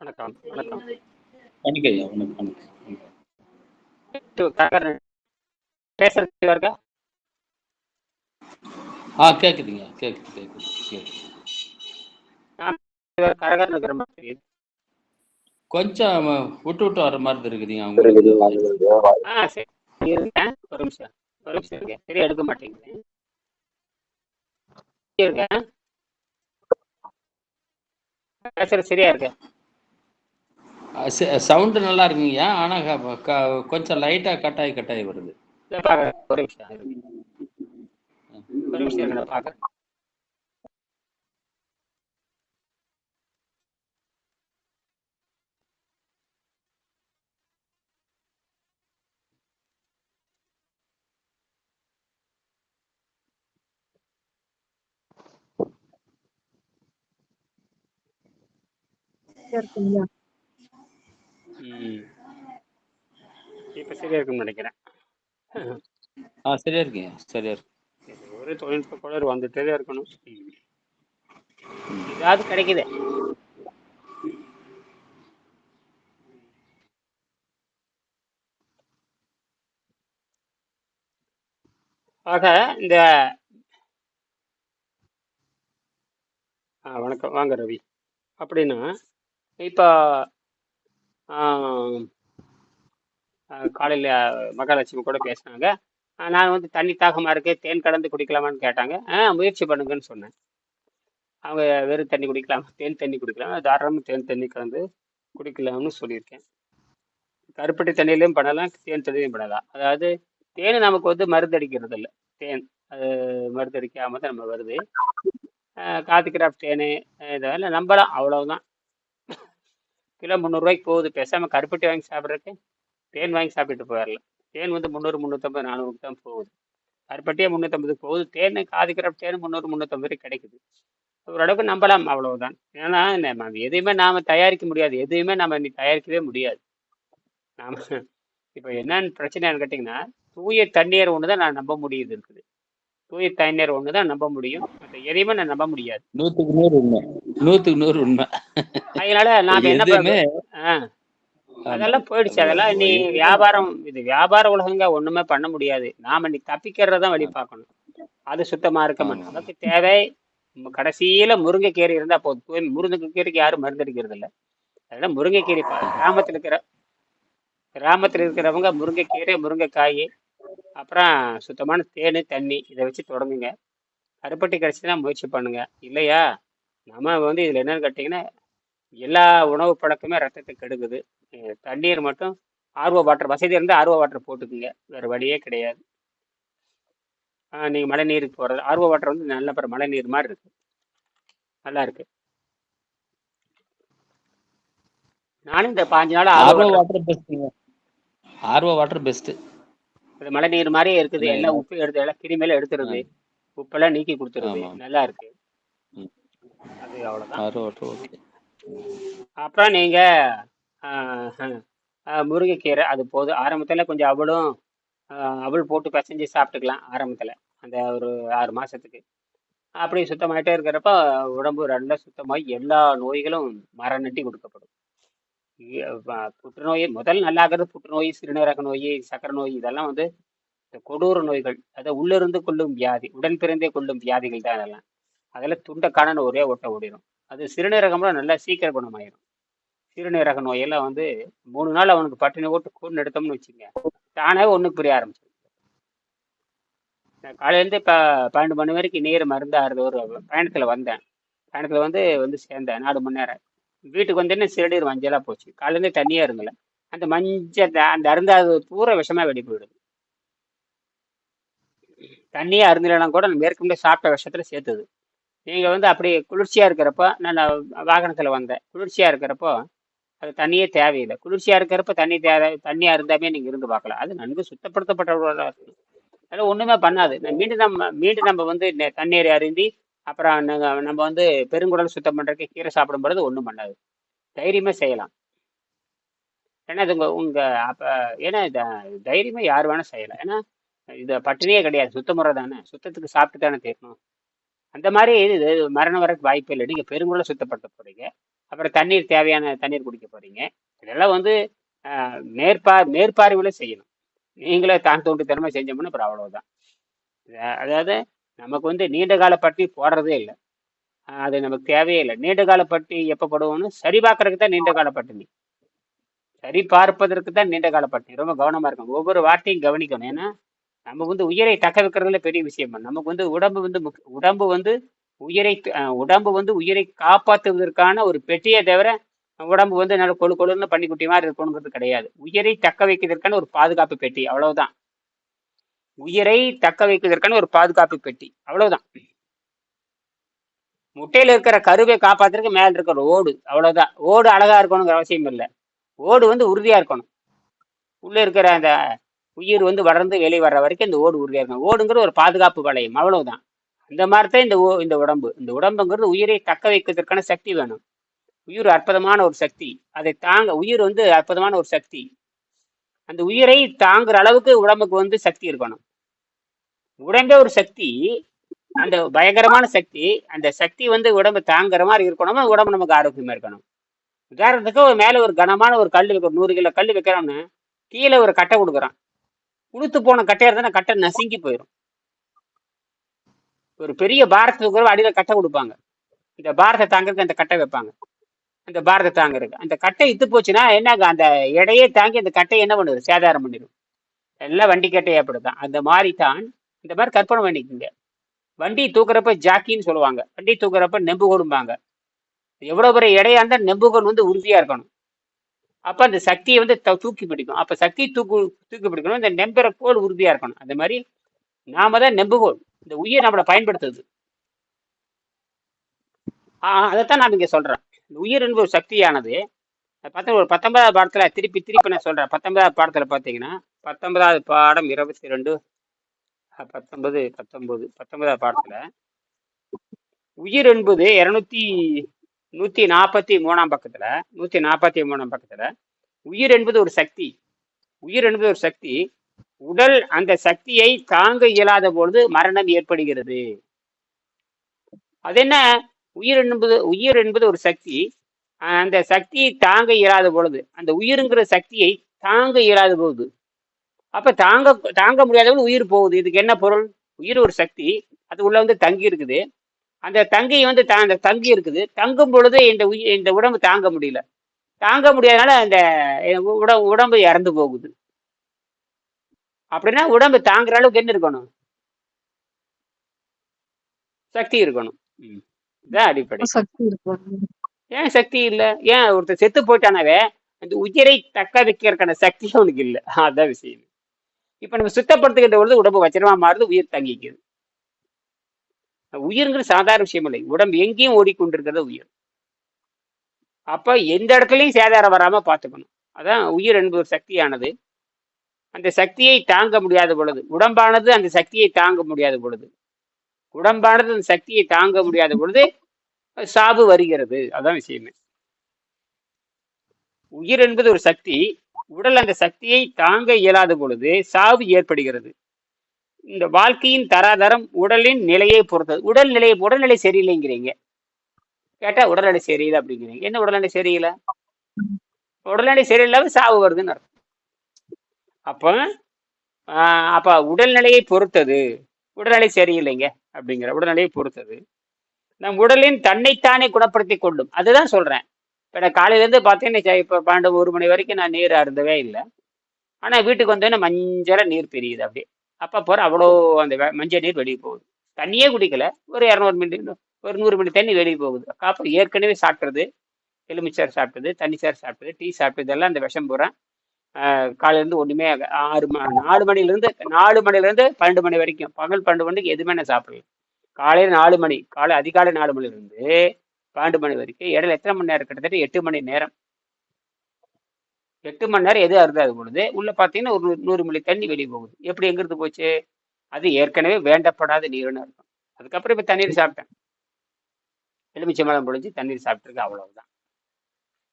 வணக்கம் வணக்கம். வணக்கம் ஐயா வணக்கம் பேசுறது இருக்கா ஆ கரகர இருக்கிற மாதிரி தெரியுது கொஞ்சம் விட்டு விட்டு வர மாதிரி இருக்குதுங்க உங்களுக்கு ஆ சரி. இருங்க. ஒரு நிமிஷம் ஒரு நிமிஷம் இருங்க. சரியா எடுக்க மாட்டேங்குது பேசுறது சரியா இருக்கு? சவுண்டு நல்லா இருக்குங்கய்யா. ஆனால் கொஞ்சம் லைட்டாக கட்டாயி கட்டாயி வருது. ஒரு நிமிஷம். இருக்குங்களா இப்போ சரியா இருக்குன்னு நினைக்கிறேன். ஆ சரியா இருக்குங்க சரியா இருக்கு. ஒரு தொழில்நுட்ப கோளாறு வந்துட்டே தான் இருக்கணும். ஏதாவது கிடைக்குது. ஆக இந்த வணக்கம். வாங்க ரவி. அப்படின்னா இப்போ காலையில் மகாலட்சுமி கூட பேசினாங்க. நான் வந்து தண்ணி தாகமாக இருக்கு தேன் கலந்து குடிக்கலாமான்னு கேட்டாங்க. ஆ முயற்சி பண்ணுங்கன்னு சொன்னேன். அவங்க வெறும் தண்ணி குடிக்கலாமா தேன் தண்ணி குடிக்கலாம் தாராளமாக தேன் தண்ணி கலந்து குடிக்கலாம்னு சொல்லியிருக்கேன். கருப்பட்டி தண்ணியிலையும் பண்ணலாம் தேன் தண்ணியிலையும் பண்ணலாம். அதாவது தேன் நமக்கு வந்து மருந்தடிக்கிறது இல்லை தேன் அது மருந்தடிக்காம தான் நம்ம வருது. அஹ் காத்து கிராஃப்ட் தேன் இதெல்லாம் நம்பலாம் அவ்வளவுதான். கிலோ முந்நூறுரூவாய்க்கு போகுது. பேசாமல் கருப்பட்டி வாங்கி சாப்பிட்றதுக்கு தேன் வாங்கி சாப்பிட்டு போயிடலாம். தேன் வந்து முந்நூறு முந்நூற்றம்பது நானூறுக்கு தான் போகுது. கருப்பட்டியே முந்நூற்றம்பதுக்கு போகுது. தேன் காது தேன் முந்நூறு முந்நூற்றம்பது கிடைக்குது. ஓரளவுக்கு நம்பலாம் அவ்வளவுதான். ஏன்னா நம்ம எதையுமே நாம் தயாரிக்க முடியாது. எதையுமே நம்ம இன்னைக்கு தயாரிக்கவே முடியாது. நாம் இப்போ என்னன்னு பிரச்சனைன்னு கேட்டிங்கன்னா தூய தண்ணீர் ஒன்று தான் நான் நம்ப முடியுது இருக்குது. தூய தண்ணீர் ஒன்று தான் நம்ப முடியும். மற்ற எதையுமே நான் நம்ப முடியாது. நூற்றுக்கு நூறு உண்மை. நூற்றுக்கு நூறு உண்மை. அதனால நாம என்ன அதெல்லாம் போயிடுச்சு. அதெல்லாம் நீ வியாபாரம் இது வியாபார உலகங்க ஒண்ணுமே பண்ண முடியாது. நாம நீ தப்பிக்கிறதான் வழி பார்க்கணும் அது சுத்தமா இருக்க நமக்கு தேவை கடைசியில முருங்கைக்கீரை இருந்தா போதும். முருங்கைக்கீரைக்கு யாரும் மருந்தடிக்கிறது இல்லை. அதனால முருங்கைக்கீரை கிராமத்துல இருக்கிற கிராமத்துல இருக்கிறவங்க முருங்கைக்கீரை முருங்கைக்காய் அப்புறம் சுத்தமான தேன் தண்ணி இதை வச்சு தொடங்குங்க. கருப்பட்டி கிடைச்சுன்னா முயற்சி பண்ணுங்க. இல்லையா? நம்ம வந்து இதுல என்னன்னு கேட்டிங்கன்னா எல்லா உணவு பழக்கமே ரத்தத்தை கெடுக்குது. தண்ணீர் மட்டும் ஆர்வ வாட்டர் வசதி இருந்தால் ஆர்வ வாட்டர் போட்டுக்குங்க. வேற வழியே கிடையாது. ஆஹ் நீங்க மழை நீருக்கு போறது ஆர்வ வாட்டர் வந்து நல்ல அப்புறம் மழை நீர் மாதிரி இருக்கு. நல்லா இருக்கு. நானும் இந்த பாஞ்சு நாள் ஆர்வ வாட்டர் பெஸ்ட்டுங்க ஆர்வ வாட்டர் பெஸ்ட்டு இது மழை நீர் மாதிரியே இருக்குது. எல்லாம் உப்பு எடுத்து எல்லாம் கிருமியெல்லாம் எடுத்துருது. உப்பெல்லாம் நீக்கி கொடுத்துருது. நல்லா இருக்கு. அது அவ்வளவுதான். ஆர்வ வாட்டர் ஓகே அப்புறம் நீங்க முருங்கைக்கீரை அது போதும். ஆரம்பத்துல கொஞ்சம் அவளும் அவள் அவல் போட்டு பிசைஞ்சு சாப்பிட்டுக்கலாம் ஆரம்பத்துல. அந்த ஒரு ஆறு மாசத்துக்கு. அப்படி சுத்தமாயிட்டே இருக்கிறப்ப உடம்பு நல்லா சுத்தமாகி எல்லா நோய்களும் மரநட்டி கொடுக்கப்படும். புற்றுநோய் முதல் நல்லாகிறது புற்றுநோய் சிறுநீரக நோய் சக்கரை நோய் இதெல்லாம் வந்து இந்த கொடூர நோய்கள் அதை உள்ளிருந்து கொள்ளும் வியாதி உடன் பிறந்தே கொள்ளும் வியாதிகள் தான் அதெல்லாம். அதில் துண்டக்கானன்னு ஒரே ஓட்ட ஓடிடும் அது சிறுநீரகம்லாம் நல்லா சீக்கிரம் குணமாயிரும். சிறுநீரக நோயெல்லாம் வந்து மூணு நாள் அவனுக்கு பட்டினி போட்டு கூண்டு எடுத்தோம்னு வச்சுங்க தானே ஒன்று புரிய ஆரம்பிச்சிடும் நான் காலையிலேருந்து இப்போ பன்னெண்டு மணி வரைக்கும் நீர் மருந்து ஆறுத ஒரு பயணத்தில் வந்தேன். பயணத்தில் வந்து வந்து சேர்ந்தேன் நாலு மணி நேரம் வீட்டுக்கு வந்தேன்னு சிறுநீர் மஞ்சளாக போச்சு. காலையிலேருந்து தண்ணியாக இருங்கல அந்த மஞ்சள் அந்த அருந்தாது பூரா விஷமா வெடி போயிடுது. தண்ணியே அருந்தலாம் கூட மேற்கொண்டு சாப்பிட்ட விஷத்துல சேர்த்துது. நீங்கள் வந்து அப்படி குளிர்ச்சியாக இருக்கிறப்போ நான் வாகனத்தில் வந்தேன். குளிர்ச்சியாக இருக்கிறப்போ அது தண்ணியே தேவையில்லை. குளிர்ச்சியாக இருக்கிறப்ப தண்ணி தேவை தண்ணியாக இருந்தாமே நீங்கள் இருந்து பார்க்கலாம். அது நன்கு சுத்தப்படுத்தப்பட்டவர்களாக இருக்கும் அதெல்லாம் ஒன்றுமே பண்ணாது. நான் மீண்டும் நம்ம மீண்டும் நம்ம வந்து தண்ணீர் தண்ணீரை அருந்தி அப்புறம் நாங்கள் நம்ம வந்து பெருங்குடல் சுத்தம் பண்ணுறதுக்கு கீரை சாப்பிடும் பொழுது ஒன்றும் பண்ணாது. தைரியமாக செய்யலாம். ஏன்னா இது உங்கள் உங்கள் அப்போ ஏன்னா தைரியமாக யார் வேணால் செய்யலாம். ஏன்னா இது பட்டினியே கிடையாது. சுத்த முறை தானே சுத்தத்துக்கு சாப்பிட்டு தானே தீரணும். அந்த மாதிரி இது மரணம் வரக்கு வாய்ப்பு இல்லை. நீங்கள் பெருங்குடலை சுத்தப்படுத்த போகிறீங்க அப்புறம் தண்ணீர் தேவையான தண்ணீர் குடிக்க போறீங்க. இதெல்லாம் வந்து மேற்பார் மேற்பார்வையில் செய்யணும். நீங்களே தான் திறமை செஞ்சோம்னா அப்புறம் அவ்வளவுதான். அதாவது நமக்கு வந்து நீண்ட கால பட்டி போடுறதே இல்லை. அது நமக்கு தேவையே இல்லை. நீண்ட கால பட்டி எப்போ போடுவோம்னு சரி பார்க்கறதுக்கு தான் நீண்ட கால பட்டினி. சரி பார்ப்பதற்கு தான் நீண்ட கால பட்டினி. ரொம்ப கவனமாக இருக்கும் ஒவ்வொரு வார்த்தையும் கவனிக்கணும். ஏன்னா நம்ம வந்து உயிரை தக்க வைக்கிறதுல பெரிய விஷயம். நமக்கு வந்து உடம்பு வந்து உடம்பு வந்து உயிரை உடம்பு வந்து உயிரை காப்பாற்றுவதற்கான ஒரு பெட்டியை தவிர உடம்பு வந்து நல்ல கொழு கொழுன்னு பண்ணிக்குட்டி மாதிரி இருக்கணுங்கிறது கிடையாது. உயிரை தக்க வைக்கிறதுக்கான ஒரு பாதுகாப்பு பெட்டி அவ்வளவுதான். உயிரை தக்க வைக்கிறதுக்கான ஒரு பாதுகாப்பு பெட்டி அவ்வளவுதான். முட்டையில இருக்கிற கருவை காப்பாத்துறதுக்கு மேல இருக்கிற ஓடு அவ்வளவுதான். ஓடு அழகா இருக்கணுங்கிற அவசியம் இல்லை. ஓடு வந்து உறுதியா இருக்கணும். உள்ள இருக்கிற அந்த உயிர் வந்து வளர்ந்து வெளியே வர்ற வரைக்கும் இந்த ஓடு உறுதியா இருக்கும். ஓடுங்கிற ஒரு பாதுகாப்பு வளையம் அவ்வளவுதான். இந்த மாதிரி தான் இந்த ஓ- இந்த உடம்பு. இந்த உடம்புங்கிறது உயிரை தக்க வைக்கிறதுக்கான சக்தி வேணும். உயிர் அற்புதமான ஒரு சக்தி. அதை தாங்க உயிர் வந்து அற்புதமான ஒரு சக்தி. அந்த உயிரை தாங்குற அளவுக்கு உடம்புக்கு வந்து சக்தி இருக்கணும். உடம்பே ஒரு சக்தி அந்த பயங்கரமான சக்தி அந்த சக்தி வந்து உடம்பு தாங்குற மாதிரி இருக்கணுமா? உடம்பு நமக்கு ஆரோக்கியமா இருக்கணும். உதாரணத்துக்கு ஒரு மேல ஒரு கனமான ஒரு கல் வைக்கிறோம் நூறு கிலோ கல் வைக்கிறோம்னு கீழே ஒரு கட்டை கொடுக்குறான். உளுத்து போன கட்டையா இருந்தா கட்டை நசுங்கி போயிடும் ஒரு பெரிய பாரத்துக்கு கூட அடியில் கட்டை கொடுப்பாங்க. இந்த பாரத்தை தாங்கிறதுக்கு அந்த கட்டை வைப்பாங்க. அந்த பாரத்தை தாங்கிறதுக்கு. அந்த கட்டை இத்து போச்சுன்னா என்ன அந்த எடையே தாங்கி அந்த கட்டை என்ன பண்ணுது? சேதாரம் பண்ணிடும் எல்லாம் வண்டி கட்டையே அப்படிதான் அந்த மாதிரி தான் இந்த மாதிரி கற்பனை பண்ணிக்கோங்க. வண்டி தூக்குறப்ப ஜாக்கின்னு சொல்லுவாங்க. வண்டி தூக்குறப்ப நெம்புகோடும்பாங்க எவ்வளவு பெரிய இடையா இருந்தால் நெம்புகோன் வந்து உறுதியா இருக்கணும். அப்ப அந்த சக்தியை வந்து த- தூக்கி பிடிக்கும். அப்ப சக்தி தூக்கு தூக்கி பிடிக்கணும். இந்த நெம்புற கோல் உறுதியா இருக்கணும். அந்த மாதிரி நாம தான் நெம்புகோல் இந்த உயிர் நம்மளை பயன்படுத்துது அதைத்தான் நான் இங்க சொல்றேன். இந்த உயிர் என்பது ஒரு சக்தியானது. பத்தொன்பது ஒரு பத்தொன்பதாவது பாடத்துல திருப்பி திருப்பி நான் சொல்றேன். பத்தொன்பதாவது பாடத்துல பாத்தீங்கன்னா பத்தொன்பதாவது பாடம் இருபத்தி ரெண்டு பத்தொன்பது பத்தொன்பது பத்தொன்பதாவது பாடத்துல உயிர் என்பது இருநூத்தி நூத்தி நாற்பத்தி மூணாம் பக்கத்துல நூத்தி நாற்பத்தி மூணாம் பக்கத்துல உயிர் என்பது ஒரு சக்தி. உயிர் என்பது ஒரு சக்தி. உடல் அந்த சக்தியை தாங்க இயலாத பொழுது மரணம் ஏற்படுகிறது. அது என்ன உயிர் என்பது உயிர் என்பது ஒரு சக்தி. அந்த சக்தியை தாங்க இயலாத பொழுது அந்த உயிருங்கிற சக்தியை தாங்க இயலாத பொழுது. அப்ப தாங்க தாங்க முடியாத உயிர் போகுது. இதுக்கு என்ன பொருள்? உயிர் ஒரு சக்தி. அது உள்ள வந்து தங்கி இருக்குது அந்த தங்கி வந்து தா- அந்த தங்கி இருக்குது. தங்கும் பொழுது இந்த உயிர் இந்த உடம்பு தாங்க முடியல. தாங்க முடியாதனால அந்த உடம்பு உடம்பு இறந்து போகுது. அப்படின்னா உடம்பு தாங்குற அளவுக்கு என்ன இருக்கணும்? சக்தி இருக்கணும். இதான் அடிப்படை. ஏன் சக்தி இல்ல? ஏன் ஒருத்தர் செத்து போயிட்டானாவே அந்த உயிரை தக்க வைக்கிறதுக்கான சக்தி அவனுக்கு இல்ல. அதான் விஷயம். இப்ப நம்ம சுத்தப்படுத்துகின்ற பொழுது உடம்பு வச்சிரமா மாறுது உயிர் தங்கிக்குது. உயிர்ங்கிற சாதாரண விஷயம் இல்லை உடம்பு எங்கேயும் ஓடிக்கொண்டிருக்கிறத உயிர். அப்போ எந்த இடத்துலையும் சேதாரம் வராம பார்த்துக்கணும். அதான் உயிர் என்பது ஒரு சக்தியானது. அந்த சக்தியை தாங்க முடியாத பொழுது உடம்பானது அந்த சக்தியை தாங்க முடியாத பொழுது. உடம்பானது அந்த சக்தியை தாங்க முடியாத பொழுது சாவு வருகிறது. அதான் விஷயமே. உயிர் என்பது ஒரு சக்தி. உடல் அந்த சக்தியை தாங்க இயலாத பொழுது சாவு ஏற்படுகிறது. இந்த வாழ்க்கையின் தராதரம் உடலின் நிலையை பொறுத்தது. உடல் நிலையை உடல்நிலை சரியில்லைங்கிறீங்க. கேட்டா உடல்நிலை சரியில்லை அப்படிங்கிறீங்க. என்ன உடல்நிலை சரியில்லை? உடல்நிலை சரியில்லாம சாவு வருதுன்னு அர்த்தம். அப்ப ஆஹ் அப்ப உடல்நிலையை பொறுத்தது. உடல்நிலை சரியில்லைங்க அப்படிங்கிற உடல்நிலையை பொறுத்தது. நம் உடலின் தன்னைத்தானே குணப்படுத்தி கொள்ளும். அதுதான் சொல்றேன். இப்போ நான் காலையிலேருந்து பார்த்தீங்கன்னா இப்போ பன்னெண்டு ஒரு மணி வரைக்கும் நான் நீர் அருந்தவே இல்லை. ஆனால் வீட்டுக்கு வந்தோடனே மஞ்சள நீர் பெரியுது அப்படியே. அப்போ போகிற அவ்வளோ அந்த மஞ்சள் நீர் வெளியே போகுது. தண்ணியே குடிக்கல. ஒரு இரநூறு மில்லி ஒரு நூறு மில்லி தண்ணி வெளியே போகுது. அப்புறம் ஏற்கனவே சாப்பிட்றது எலுமிச்சார் சாப்பிட்டது தண்ணிச்சாறு சாப்பிட்டது டீ சாப்பிட்டது இதெல்லாம் அந்த விஷம் பூரா காலையிலேருந்து ஒன்றுமே ஆறு ம நாலு மணிலேருந்து நாலு மணிலேருந்து பன்னெண்டு மணி வரைக்கும். பகல் பன்னெண்டு மணிக்கு எதுவுமே நான் சாப்பிடல. காலையில் நாலு மணி காலை அதிகாலை நாலு மணிலேருந்து பன்னெண்டு மணி வரைக்கும். இடையில எத்தனை மணி நேரம்? கிட்டத்தட்ட எட்டு மணி நேரம். எட்டு மணி நேரம் எது அருந்தாது பொழுது உள்ள பார்த்தீங்கன்னா ஒரு நூறு- நூறு மில்லி தண்ணி வெளியே போகுது. எப்படி எங்கிருந்து போச்சு? அது ஏற்கனவே வேண்டப்படாத நீர்னு இருக்கும் அதுக்கப்புறம் இப்போ தண்ணீர் சாப்பிட்டேன். எலுமிச்சம்பழம் பொழிஞ்சு தண்ணீர் சாப்பிட்ருக்கு அவ்வளவுதான்.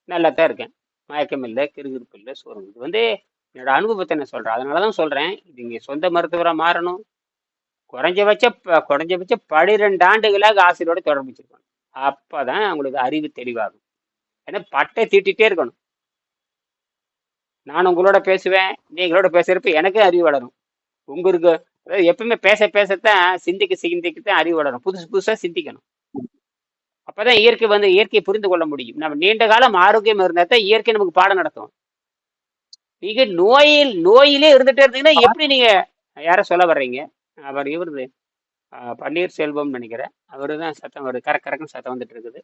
நல்லா தான் இருக்கேன். மயக்கம் இல்லை கிறுகிறுப்பு இல்லை சோர்வு இது வந்து என்னோட அனுபவத்தை நான் சொல்கிறேன் அதனால தான் சொல்கிறேன் இது இங்கே சொந்த மருத்துவராக மாறணும். குறைஞ்சபட்ச குறைஞ்சபட்ச பனிரெண்டு ஆண்டுகளாக ஆசிரியரோட தொடர்பு வச்சிருக்கணும் அப்பதான் அவங்களுக்கு அறிவு தெளிவாகும். ஏன்னா பட்டை தீட்டிட்டே இருக்கணும். நான் உங்களோட பேசுவேன் நீங்களோட பேசுறப்ப எனக்கு அறிவு வளரும். உங்களுக்கு எப்பவுமே பேச பேசத்தான் சிந்திக்க சிந்திக்க தான் அறிவு வளரும். புதுசு புதுசா சிந்திக்கணும். அப்பதான் இயற்கை வந்து இயற்கையை புரிந்து கொள்ள முடியும். நம்ம நீண்ட காலம் ஆரோக்கியம் இருந்தா தான் இயற்கை நமக்கு பாடம் நடத்தும். நீங்க நோயில் நோயிலே இருந்துட்டே இருந்தீங்கன்னா எப்படி நீங்க யார சொல்ல வர்றீங்க? அவர் இவருது பன்னீர்செல்வம் நினைக்கிறேன். அவரு தான் சத்தம் வருது. கரெக்ட் கரெக்ட்னு சத்தம் வந்துட்டு இருக்குது.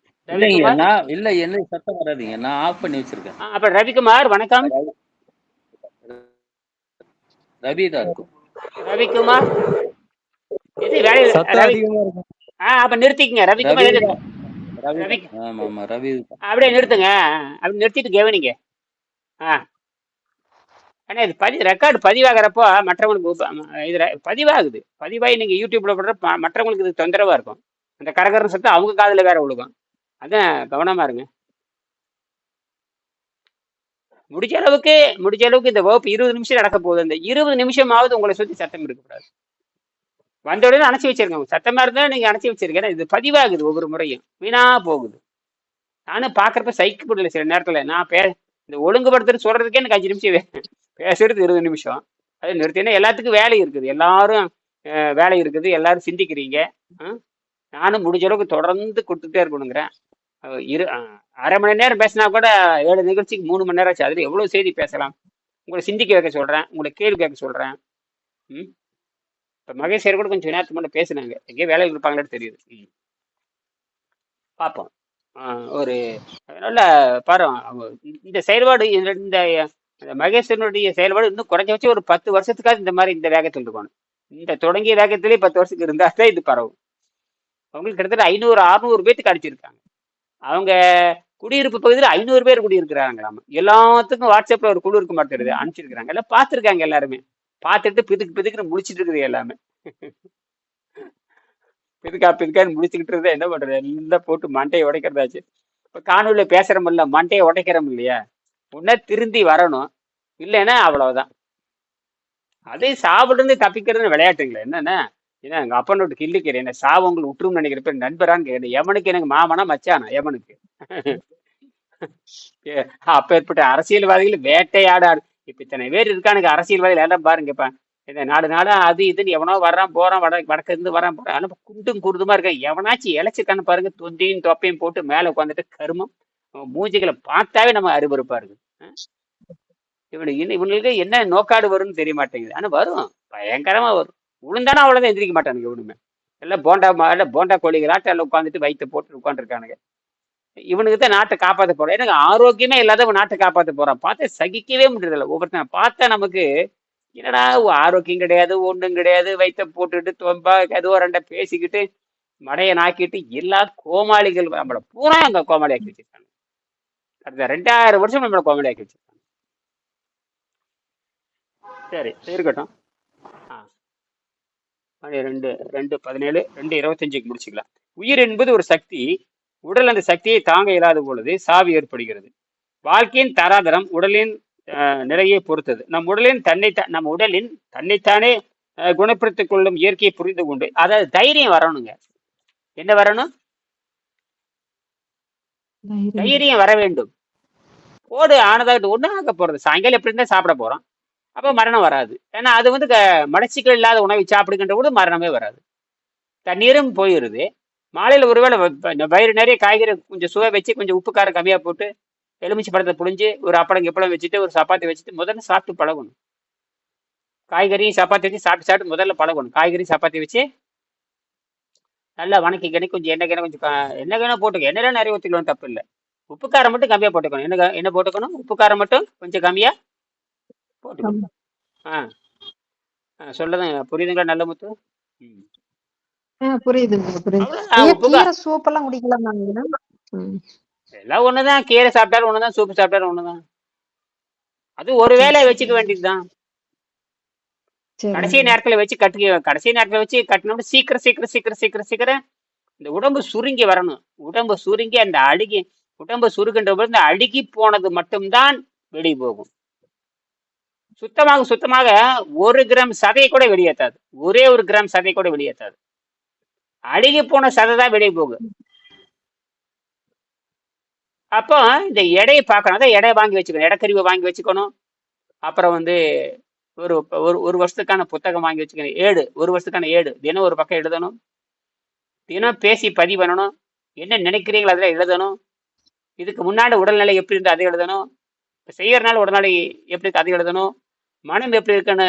இல்ல என்ன சத்தம் வராதீங்க. நான் ஆஃப் பண்ணி வச்சிருக்கேன். அப்ப ரவிக்குமார் வணக்கம். ரவி தான் இருக்கும் ரவிக்குமார் எது வேலையில் ஆ அப்ப நிறுத்திக்கங்க. ரவிக்குமார் ரவி. ஆமா ஆமா ரவி அப்படியே நிறுத்துங்க. அப்படி நிறுத்திட்டு கவனிங்க. ஆ. ஏன்னா இது பதி ரெக்கார்டு பதிவாகிறப்போ மற்றவங்களுக்கு இது பதிவாகுது. பதிவாகி நீங்கள் யூடியூப்ல போடுறப்ப மற்றவங்களுக்கு இது தொந்தரவாக இருக்கும். அந்த கரகரன்னு சத்தம் அவங்க காதில் வேற விழுகும். அதான் கவனமாக இருங்க. முடிஞ்ச அளவுக்கு முடிஞ்ச அளவுக்கு இந்த வகுப்பு இருபது நிமிஷம் நடக்க போகுது. அந்த இருபது நிமிஷமாவது உங்களை சுற்றி சத்தம் இருக்கக்கூடாது வந்த உடனே அணைச்சி வச்சிருங்க. சத்தமா இருந்தா நீங்க அணைச்சி வச்சிருக்கேன் இது பதிவாகுது ஒவ்வொரு முறையும். வீணா போகுது. நானும் பாக்குறப்ப சைக்கு போடல சில நேரத்துல. நான் பே இந்த ஒழுங்குபடுத்துறது சொல்றதுக்கே எனக்கு அஞ்சு நிமிஷம் பேசுறது இருபது நிமிஷம். அது நிறுத்தினா எல்லாத்துக்கும் வேலை இருக்குது. எல்லாரும் வேலை இருக்குது. எல்லாரும் சிந்திக்கிறீங்க. நானும் முடிஞ்ச அளவுக்கு தொடர்ந்து கொடுத்துட்டே இருக்கணுங்கிறேன் இரு அரை மணி நேரம் பேசினா கூட ஏழு நிகழ்ச்சிக்கு மூணு மணி நேரம் ஆச்சு. அதில் எவ்வளோ செய்தி பேசலாம்? உங்களை சிந்திக்க வைக்க சொல்கிறேன் உங்களை கேள்வி கேட்க சொல்கிறேன் ம்? இப்போ மகேஷர் கூட கொஞ்சம் நேரத்துக்கு முன்னே பேசினாங்க. எங்கேயோ வேலை இருப்பாங்களான்னு தெரியுது. ம். பார்ப்போம். ஒரு நல்ல பாரு அவங்க இந்த செயல்பாடு இந்த இந்த செயல்பாடு இன்னும் குறைஞ்சபட்சம் ஒரு பத்து வருஷத்துக்காக இந்த மாதிரி இந்த வேகத்தில் இருக்கணும். இந்த தொடங்கிய வேகத்திலே பத்து வருஷத்துக்கு இருந்தால் தான் இது பரவும். அவங்களுக்கு கிட்டத்தட்ட ஐநூறு அறுநூறு பேத்துக்கு அடிச்சிருக்காங்க. அவங்க குடியிருப்பு பகுதியில் ஐநூறு பேர் குடியிருக்கிறாங்களாம. எல்லாத்துக்கும் வாட்ஸ்அப்ல ஒரு குழு இருக்க மாட்டேங்குது அனுப்பிச்சிருக்கிறாங்க. எல்லாம் பார்த்துருக்காங்க எல்லாருமே. பார்த்துட்டு பிதுக்கு பிதுக்குன்னு முடிச்சிட்டு இருக்குது எல்லாமே. பிதுக்கா பிதுக்கான்னு முடிச்சுக்கிட்டு இருந்தா என்ன பண்றது? எல்லாம் போட்டு மண்டையை உடைக்கிறதாச்சு. இப்போ காணொலியில பேசுறோம்ல மண்டையை உடைக்கிறோம் இல்லையா? உடனே திருந்தி வரணும். இல்லைன்னா அவ்வளவுதான். அதே சாப்பிட்டு தப்பிக்கிறது விளையாட்டுங்களே. என்னன்னா? ஏன்னா எங்க அப்பனோட கிள்ளிக்கிறேன் என்ன சாவு உங்களுக்கு விட்டுரும் நினைக்கிறப்ப நண்பரான்னு கேட்டேன். எவனுக்கு எனக்கு மாமனா மச்சானா? எவனுக்கு? ஏ, அப்பேற்பட்ட அரசியல்வாதிகள் வேட்டையாடாடு. இப்ப இத்தனை பேர் இருக்கானுங்க அரசியல்வாதிகள் எல்லாம் பாருங்க இப்ப. இந்த நாடு நாடா அது இதுன்னு எவனோ வர்றான் போறான் வட வடக்கு இருந்து வரான் போறான். ஆனா குண்டும் குருதுமா இருக்கான் எவனாச்சும் இழைச்சிருக்கான்னு பாருங்க தொந்தியும் தொப்பையும் போட்டு மேல உட்காந்துட்டு கருமம். மூஞ்சிகளை பார்த்தாவே நம்ம அருவருப்பா இருக்கு இவனுக்கு இன்னும் இவனுக்கு என்ன நோக்காடு வரும்னு தெரிய மாட்டேங்குது. ஆனா வரும் பயங்கரமா வரும். உளுந்தானா அவ்வளவுதான் எந்திரிக்க மாட்டானுங்க இவனுமே எல்லாம் போண்டா மா- எல்லாம் போண்டா கோழிகளாட்டம் எல்லாம் உட்காந்துட்டு வயிற்று போட்டு உட்காந்துருக்கானுங்க இவனுக்கு தான் நாட்டை காப்பாற்ற போறான். எனக்கு ஆரோக்கியமே இல்லாதவன் நாட்டை காப்பாற்ற போறான். பார்த்து சகிக்கவே முடியறதில்ல. ஒவ்வொருத்தன் பார்த்தா நமக்கு என்னடா ஆரோக்கியம் கிடையாது ஒன்றும் கிடையாது வயிற்ற போட்டுட்டு தொம்பா ஏதோ ரெண்டை பேசிக்கிட்டு மடையை நாக்கிட்டு எல்லா கோமாளிகள் நம்மளை பூரா அங்க கோமாளி ஆக்கி வச்சிருக்காங்க. அடுத்த ரெண்டாயிரம் வருஷம் நம்மளை கோமாளி ஆக்கி வச்சிருக்காங்க. சரி இருக்கட்டும். ரெண்டு ரெண்டு பதினேழு ரெண்டு இருபத்தஞ்சுக்கு முடிச்சுக்கலாம். உயிர் என்பது ஒரு சக்தி உடல் அந்த சக்தியை தாங்க இயலாத பொழுது சாவி ஏற்படுகிறது. வாழ்க்கையின் தராதரம் உடலின் நிலையை பொறுத்தது. நம் உடலின் தன்னை நம் உடலின் தன்னைத்தானே குணப்படுத்திக் கொள்ளும் இயற்கையை புரிந்து கொண்டு அதாவது தைரியம் வரணுங்க. என்ன வரணும்? தைரியம். வர வேண்டும். போடு ஆனதாகட்டும் ஒன்றும் ஆக போறது. சாயங்காலம் எப்படி இருந்தா சாப்பிட போறோம். அப்போ மரணம் வராது. ஏன்னா அது வந்து க- மலச்சிக்கல் இல்லாத உணவை சாப்பிடுகின்ற கூட மரணமே வராது. தண்ணீரும் போயிடுது மாலையில் ஒருவேளை வ- வயிறு நிறைய காய்கறி கொஞ்சம் சுவை வச்சு கொஞ்சம் உப்பு காரம் கம்மியாக போட்டு எலுமிச்சை பழத்தை புழிஞ்சு ஒரு அப்பளம் கிப்பளம் வச்சுட்டு ஒரு சப்பாத்தி வச்சுட்டு முதல்ல சாப்பிட்டு பழகணும். காய்கறியும் சப்பாத்தி வச்சு சாப்பிட்டு சாப்பிட்டு முதல்ல பழகணும். காய்கறி சப்பாத்தி வச்சு நல்லா வணக்கி கணி கொஞ்சம் எண்ணெய் கிணை கொஞ்சம் என்ன எண்ணெய் போட்டுக்கணும். போட்டுக்க நிறைய ஊற்றிக்கலாம் தப்பு இல்லை உப்பு காரம் மட்டும் கம்மியாக போட்டுக்கணும். என்ன என்ன போட்டுக்கணும். உப்பு காரம் மட்டும் கொஞ்சம் கம்மியாக போட்டுக்கணும் ஆ. ஆ சொல்லதான் புரியுதுங்களா நல்ல முத்து? புரியுதுங்க புரியுது அவ்வளோதான். ஐயா உப்பு கா கீரை சூப் எல்லாம் ஒண்ணுதான். கீரை சாப்பிட்டாலும் ஒண்ணுதான். சூப்பு சாப்பிட்டாலும் ஒண்ணுதான். அது ஒரு சரி வச்சுக்க வேண்டியதுதான். கடைசி நேரத்துல வச்சு கட்டு கடைசி நேரத்துல வச்சு கட்டினோம்னா சீக்கிரம் சீக்கிரம் சீக்கிரம் சீக்கிரம் சீக்கிரம் இந்த உடம்பு சுருங்கி வரணும். உடம்பு சுருங்கி அந்த அழுகி உடம்பு சுருகின்ற போது இந்த அழுகி போனது மட்டும்தான் வெளியே போகும். சுத்தமாக சுத்தமாக ஒரு கிராம் சதையை கூட வெளியேற்றாது. ஒரே ஒரு கிராம் சதையை கூட வெளியேற்றாது. அழுகி போன சதை தான் வெளியே போகும் அப்போ இந்த எடையை பார்க்கணும். அதான் எடையை வாங்கி வச்சுக்கணும். எடைக்கருவை வாங்கி வச்சுக்கணும். அப்புறம் வந்து ஒரு ஒரு ஒரு வருஷத்துக்கான புத்தகம் வாங்கி வச்சுக்கணும். ஏடு. ஒரு வருஷத்துக்கான ஏடு. தினம் ஒரு பக்கம் எழுதணும். தினம் பேசி பதிவு பண்ணணும். என்ன நினைக்கிறீங்களோ அதில் எழுதணும். இதுக்கு முன்னாடி உடல்நிலை எப்படி இருந்து அதை எழுதணும். இப்போ செய்யறதுனால உடல்நிலை எப்படி இருக்கு அதை எழுதணும். மனம் எப்படி இருக்குன்னு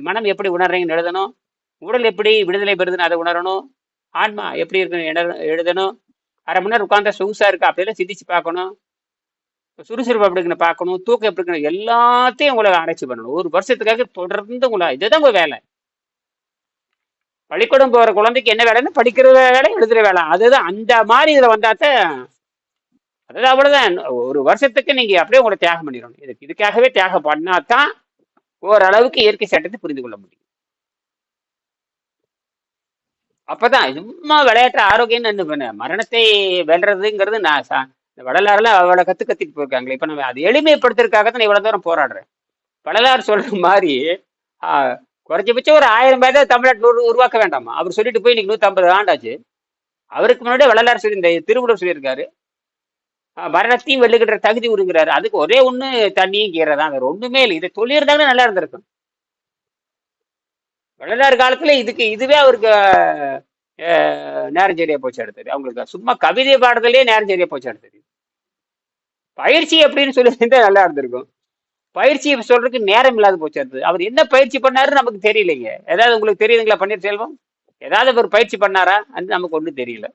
மனம் எப்படி உணர்றீங்கன்னு எழுதணும். உடல் எப்படி விடுதலை பெறுதுன்னு அதை உணரணும். ஆன்மா எப்படி இருக்குன்னு எழுதணும். அரை மணி நேரம் உட்காந்தா சொகுசா இருக்கா? அப்படியெல்லாம் சிந்திச்சு பார்க்கணும். சுறுசுறுப்பு எப்படி இருக்குன்னு பார்க்கணும். தூக்கம் எப்படி இருக்கணும் எல்லாத்தையும் உங்களை ஆராய்ச்சி பண்ணணும். ஒரு வருஷத்துக்காக தொடர்ந்து உங்களை இதுதான் உங்க வேலை. பள்ளிக்கூடம் போற குழந்தைக்கு என்ன வேலைன்னு படிக்கிற வேலை எழுதுற வேலை. அதுதான். அந்த மாதிரி இதுல வந்தாத்தான் அதாவது அவ்வளவுதான். ஒரு வருஷத்துக்கு நீங்க அப்படியே உங்களை தியாகம் பண்ணிடணும். இதுக்கு இதுக்காகவே தியாகம் பண்ணாதான் ஓரளவுக்கு இயற்கை சட்டத்தை புரிந்து கொள்ள முடியும். அப்பதான் சும்மா விளையாட்டு ஆரோக்கியம் என்ன பண்ண மரணத்தை வெல்றதுங்கிறது நான் சா- வள்ளலாறுல அவளை கத்து கத்திட்டு போயிருக்காங்களே இப்ப நம்ம அதை எளிமைப்படுத்துறதுக்காக தான் இவ்வளவு தூரம் போராடுறேன். வடலாறு சொல்ற மாதிரி ஆஹ், குறைஞ்சபட்சம் ஒரு ஆயிரம் பேர் தான் தமிழ்நாட்டில் உருவாக்க வேண்டாமா? அவர் சொல்லிட்டு போய் இன்னைக்கு நூத்தி ஐம்பது ஆண்டாச்சு. அவருக்கு முன்னாடி வள்ளலார் சொல்லி இந்த திருவள்ளுவர் சொல்லியிருக்காரு. மரணத்தையும் வெல்லுகின்ற தகுதி உருங்கிறாரு. அதுக்கு ஒரே ஒண்ணு தண்ணியும் கீரை தான் வேற ஒண்ணுமே இல்லை. இதை சொல்லியிருந்தாங்கன்னா நல்லா இருந்திருக்கும். வள்ளலார் காலத்துல இதுக்கு இதுவே அவருக்கு நேரம் சரியா போச்சு அடுத்தது. அவங்களுக்கு சும்மா கவிதை பாடுறதுலயே நேரம் சரியா போச்சு அடுத்தது. பயிற்சி அப்படின்னு சொல்லி நல்லா இருந்திருக்கும். பயிற்சி சொல்றதுக்கு நேரம் இல்லாத போச்சு அடுத்தது. அவர் என்ன பயிற்சி பண்ணாருன்னு நமக்கு தெரியலைங்க. ஏதாவது உங்களுக்கு தெரியுதுங்களா பன்னீர்செல்வம்? ஏதாவது ஒரு பயிற்சி பண்ணாரா? அது நமக்கு ஒன்றும் தெரியல.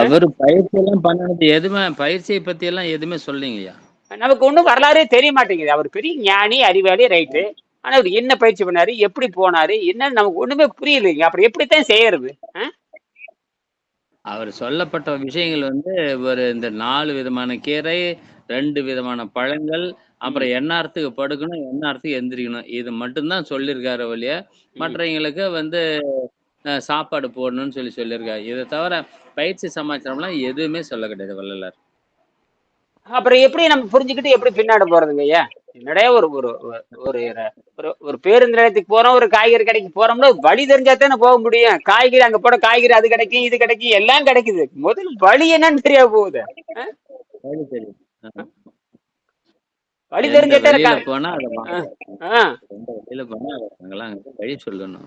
அவர் பயிற்சி எல்லாம் பண்ணது எதுவுமே பயிற்சியை பத்தி எல்லாம் எதுவுமே சொல்லிங்கய்யா நமக்கு ஒன்றும் வரலாறே தெரிய மாட்டேங்குது. அவர் பெரிய ஞானி அறிவாளி ரைட்டு. ஆனா அவர் என்ன பயிற்சி பண்ணாரு எப்படி போனாரு என்னன்னு நமக்கு ஒண்ணுமே புரியலைங்க. அப்புறம் எப்படித்தான் செய்யறது? அவர் சொல்லப்பட்ட விஷயங்கள் வந்து ஒரு இந்த நாலு விதமான கீரை ரெண்டு விதமான பழங்கள் அப்புறம் எந்நேரத்துக்கு படுக்கணும் எந்நேரத்துக்கு எந்திரிக்கணும். இது மட்டும்தான் சொல்லியிருக்காரு வழிய மற்றவங்களுக்கு வந்து சாப்பாடு போடணும்னு சொல்லி சொல்லியிருக்காரு. இதை தவிர பயிற்சி சமாச்சாரம்லாம் எதுவுமே சொல்ல கிடையாது வள்ளலார் அப்புறம் எப்படி நம்ம புரிஞ்சுக்கிட்டு எப்படி பின்னாடி போறதுங்க ஐயா என்னடைய ஒரு ஒரு ஒரு- ஒரு பேருந்து நிலையத்துக்கு போறோம் ஒரு காய்கறி கடைக்கு போறோம்னா வழி தெரிஞ்சா தானே போக முடியும். காய்கறி அங்க போட காய்கறி அது கிடைக்கும் இது கிடைக்கும் எல்லாம் கிடைக்குது. முதல்ல வழி என்னன்னு தெரியா போகுது. போனா அதை வாங்கலாம் அங்க வழி சொல்லணும்.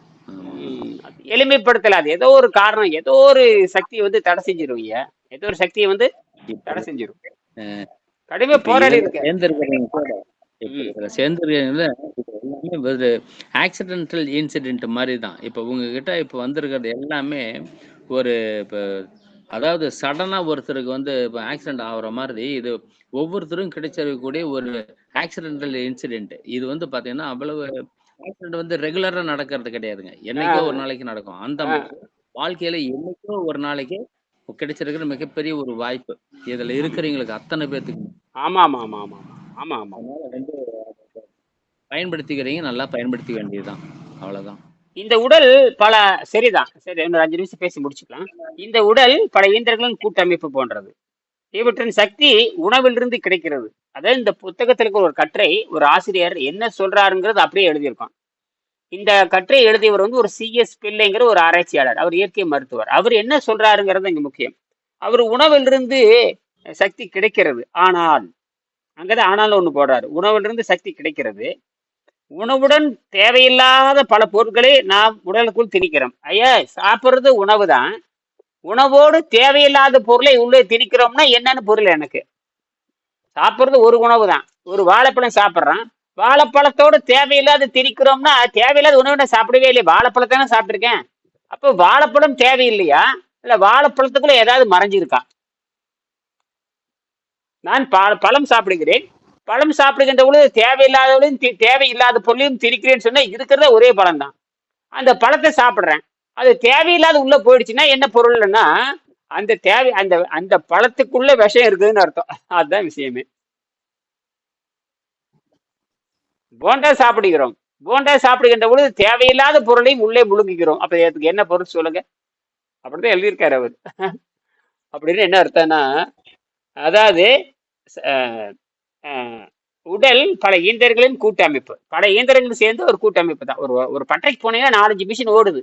எளிமைப்படுத்தல அது. ஏதோ ஒரு காரணம் ஏதோ ஒரு சக்தி வந்து தடை செஞ்சிரும் ஐயா ஏதோ ஒரு சக்தியை வந்து தடை செஞ்சிரும். கடுமையா இப்ப போராடி இதுல இருக்க. சேர்ந்திருக்கிறவங்க கூட இப்ப ம். இதுல சேர்ந்திருக்கிறவங்கள இப்ப எல்லாமே ஆக்சிடென்டல் இன்சிடென்ட் மாதிரி தான். இப்ப உங்ககிட்ட இப்ப வந்திருக்கிறது எல்லாமே ஒரு இப்ப அதாவது சடனா ஒருத்தருக்கு வந்து இப்போ ஆக்சிடென்ட் ஆகுற மாதிரி இது ஒவ்வொருத்தரும் கிடைச்சிருக்கக்கூடிய ஒரு ஆக்சிடென்டல் இன்சிடென்ட் இது வந்து பாத்தீங்கன்னா அவ்வளவு ஆக்சிடென்ட் வந்து ரெகுலரா நடக்கிறது கிடையாதுங்க. என்னைக்கோ ஒரு நாளைக்கு நடக்கும். அந்த வாழ்க்கையில என்னைக்கோ ஒரு நாளைக்கு கிடைச்சிருக்கிற மிகப்பெரிய ஒரு வாய்ப்பு. இதுல இருக்கிறவங்களுக்கு அத்தனை பேத்துக்கு. ஆமா ஆமா ஆமா ஆமா ஆமா ஆமா வந்து பயன்படுத்திக்கிறீங்க நல்லா பயன்படுத்திக்க வேண்டியதுதான். அவ்வளவுதான். இந்த உடல் பல சரிதான். சரி இன்னொரு அஞ்சு நிமிஷம் பேசி முடிச்சுக்கலாம். இந்த உடல் பல இயந்திரங்களின் கூட்டமைப்பு போன்றது. இவற்றின் சக்தி உணவிலிருந்து கிடைக்கிறது. அதாவது இந்த புத்தகத்தில் இருக்கிற ஒரு கற்றை ஒரு ஆசிரியர் என்ன சொல்றாருங்கிறது அப்படியே எழுதியிருக்கோம் இந்த கற்றை எழுதியவர் வந்து ஒரு சிஎஸ் பிள்ளைங்கிற ஒரு ஆராய்ச்சியாளர். அவர் இயற்கை மருத்துவர். அவர் என்ன சொல்றாருங்கிறது இங்க முக்கியம். அவர் உணவிலிருந்து சக்தி கிடைக்கிறது. ஆனால் அங்கதான் ஆனாலும் ஒண்ணு போடுறாரு. உணவிலிருந்து சக்தி கிடைக்கிறது. உணவுடன் தேவையில்லாத பல பொருட்களை நாம் உடலுக்குள் திணிக்கிறோம். ஐயா சாப்பிட்றது உணவு தான் உணவோடு தேவையில்லாத பொருளை உள்ளே திணிக்கிறோம்னா என்னன்னு பொருள் எனக்கு? சாப்பிடுறது ஒரு உணவு தான் ஒரு வாழைப்பழம் சாப்பிட்றான் வாழைப்பழத்தோடு தேவையில்லாத திணிக்கிறோம்னா தேவையில்லாத உணவு நான் சாப்பிடவே இல்லையா. வாழைப்பழத்தானே சாப்பிட்ருக்கேன் அப்போ வாழைப்பழம் தேவையில்லையா? இல்லை வாழைப்பழத்துக்குள்ள ஏதாவது மறைஞ்சிருக்கா? நான் பழம் சாப்பிடுகிறேன். பழம் சாப்பிடுகின்ற பொழுது தேவையில்லாதவளையும் தேவையில்லாத பொருளையும் திரிக்கிறேன்னு சொன்னா இருக்கிறத ஒரே பழம் தான் அந்த பழத்தை சாப்பிடுறேன். அது தேவையில்லாத உள்ளே போயிடுச்சுன்னா என்ன பொருள்னா அந்த தேவை அந்த அந்த பழத்துக்குள்ள விஷம் இருக்குதுன்னு அர்த்தம். அதுதான் விஷயமே. போண்டா சாப்பிடுகிறோம். போண்டா சாப்பிடுகின்ற பொழுது தேவையில்லாத பொருளையும் உள்ளே முழுங்கிக்கிறோம் அப்ப அதுக்கு என்ன பொருள் சொல்லுங்க? அப்படிதான் எழுதியிருக்காரு அவர். அப்படின்னு என்ன அர்த்தம்னா அதாவது உடல் பல இயந்திரங்களின் கூட்டமைப்பு. பல இயந்திரங்கள் சேர்ந்து ஒரு கூட்டமைப்பு தான். ஒரு ஒரு பட்டறைக்கு போனீங்கன்னா நாலஞ்சு மிஷின் ஓடுது.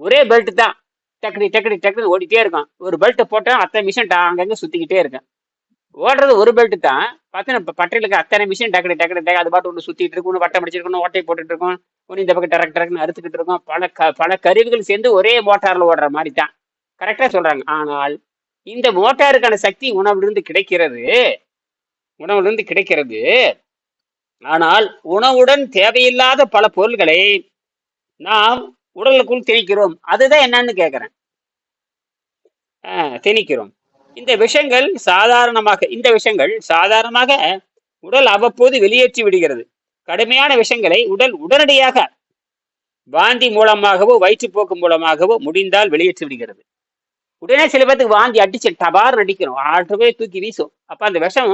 ஒரே பெல்ட் தான். டக்குனு டக்குனு டக்குனு ஓடிட்டே இருக்கும். ஒரு பெல்ட்டை போட்டால் அத்தனை மிஷின் அங்கங்கே சுற்றிக்கிட்டே இருக்கும். ஓடுறது ஒரு பெல்ட் தான். பார்த்தா இப்போ இருக்க அத்தனை மிஷின் டக்குனு டக்குனு டக்கு அது பாட்டு ஒன்று சுற்றிட்டு இருக்கும் ஒன்று வட்டம் அடிச்சிருக்கணும் ஓட்டை போட்டுட்டு இருக்கும் ஒன்று இந்த பக்கம் டரக் டரக்னு அறுத்துக்கிட்டு இருக்கும். பல க பல கருவிகள் சேர்ந்து ஒரே மோட்டாரில் ஓடுற மாதிரி தான். கரெக்டாக சொல்கிறாங்க ஆனால் இந்த மோட்டாருக்கான சக்தி உணவிலிருந்து கிடைக்கிறது உணவிலிருந்து கிடைக்கிறது. ஆனால் உணவுடன் தேவையில்லாத பல பொருள்களை நாம் உடலுக்குள் திணிக்கிறோம். அதுதான் என்னன்னு கேட்குறேன் ஆஹ், திணிக்கிறோம். இந்த விஷங்கள் சாதாரணமாக இந்த விஷங்கள் சாதாரணமாக உடல் அவ்வப்போது வெளியேற்றி விடுகிறது. கடுமையான விஷங்களை உடல் உடனடியாக வாந்தி மூலமாகவோ வயிற்றுப்போக்கு மூலமாகவோ முடிந்தால் வெளியேற்றி விடுகிறது. உடனே சில பேர்த்துக்கு வாந்தி அடிச்சு டபார் அடிக்கணும். ஆட்டவே தூக்கி வீசும். அப்ப அந்த விஷம்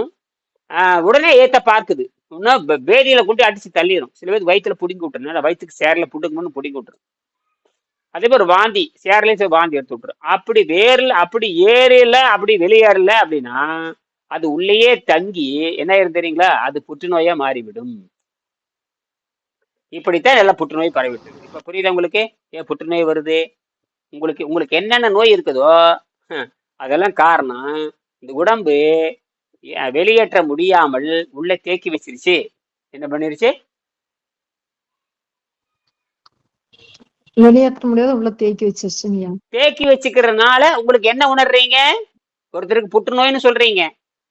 உடனே ஏத்த பார்க்குது. இன்னும் வேதியில கொண்டு அடிச்சு தள்ளிடும் சில பேர் வயிற்றுல பிடிங்கி விட்டுரும் வயிற்றுக்கு சேரல புடுங்கணும்னு பிடிங்கி விட்டுரும் அதே மாதிரி வாந்தி சேர்லேயும் சரி வாந்தி எடுத்து விட்டுரும். அப்படி வேர்ல அப்படி ஏறல அப்படி வெளியேறல அப்படின்னா அது உள்ளேயே தங்கி என்ன ஆயிரும் தெரியுங்களா? அது புற்றுநோயா மாறிவிடும். இப்படித்தான் எல்லாம் புற்றுநோய் பரவிட்டு இப்ப புரியுது உங்களுக்கு? ஏன் புற்றுநோய் வருது? உங்களுக்கு உங்களுக்கு என்னென்ன நோய் இருக்குதோ அதெல்லாம் காரணம் இந்த உடம்பு வெளியேற்ற முடியாமல் உள்ள தேக்கி வச்சிருச்சு. என்ன பண்ணிருச்சு? வெளியேற்ற முடியாத உள்ள தேக்கி வச்சிருச்சுங்கய்யா தேக்கி வச்சுக்கிறதுனால உங்களுக்கு என்ன உணர்றீங்க? ஒருத்தருக்கு புற்றுநோய்னு சொல்றீங்க.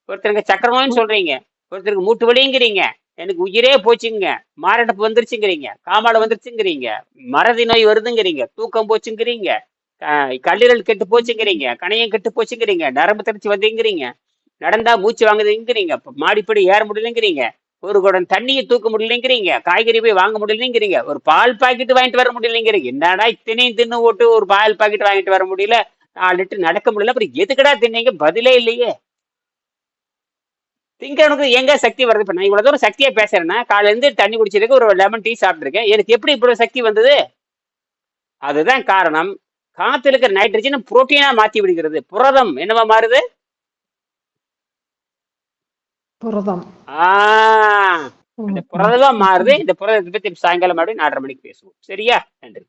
ஒருத்தருக்கு சக்கரை நோய்னு சொல்றீங்க. ஒருத்தருக்கு மூட்டு வலிங்கிறீங்க. எனக்கு உயிரே போச்சுங்க. மாரடைப்பு வந்துருச்சுங்கிறீங்க. காமாலை வந்துருச்சுங்கிறீங்க. மறதி நோய் வருதுங்கிறீங்க. தூக்கம் போச்சுங்கிறீங்க. கல்லீரல் கெட்டு போச்சுங்கிறீங்க. கணையம் கெட்டு போச்சுங்கிறீங்க. நரம்பு தடிச்சு வந்துங்கிறீங்க. நடந்தா மூச்சு வாங்குதுங்கிறீங்க. மாடிப்படி ஏற முடியலங்கிறீங்க. ஒரு குடம் தண்ணியை தூக்க முடியலங்கிறீங்க. காய்கறி போய் வாங்க முடியலங்கிறீங்க. ஒரு பால் பாக்கெட் வாங்கிட்டு வர முடியலங்கிறீங்க. என்னடா இத்தனையும் தின்னு போட்டு ஒரு பால் பாக்கெட் வாங்கிட்டு வர முடியல. நாலு லிட்டர் நடக்க முடியல. அப்புறம் எதுக்குடா தின்னீங்க? பதிலே இல்லையே. திங்கிறவனுக்கு எங்க சக்தி வருது? இப்ப நான் இவ்வளவு தூரம் சக்தியா பேசுறேன்னா காலையில இருந்து தண்ணி குடிச்சிருக்கு ஒரு லெமன் டீ சாப்பிட்டுருக்கேன். எனக்கு எப்படி இப்படி சக்தி வந்தது? அதுதான் காரணம். காத்துல இருக்கிற நைட்ரஜனை புரோட்டீனா மாத்தி விடுகிறது. புரதம் என்னவா மாறுது? புரதம். ஆஹ் இந்த. புரதமா மாறுது. இந்த புரதத்தை பத்தி சாயங்காலம் மறுபடியும் நாலரை மணிக்கு பேசுவோம். சரியா? நன்றி.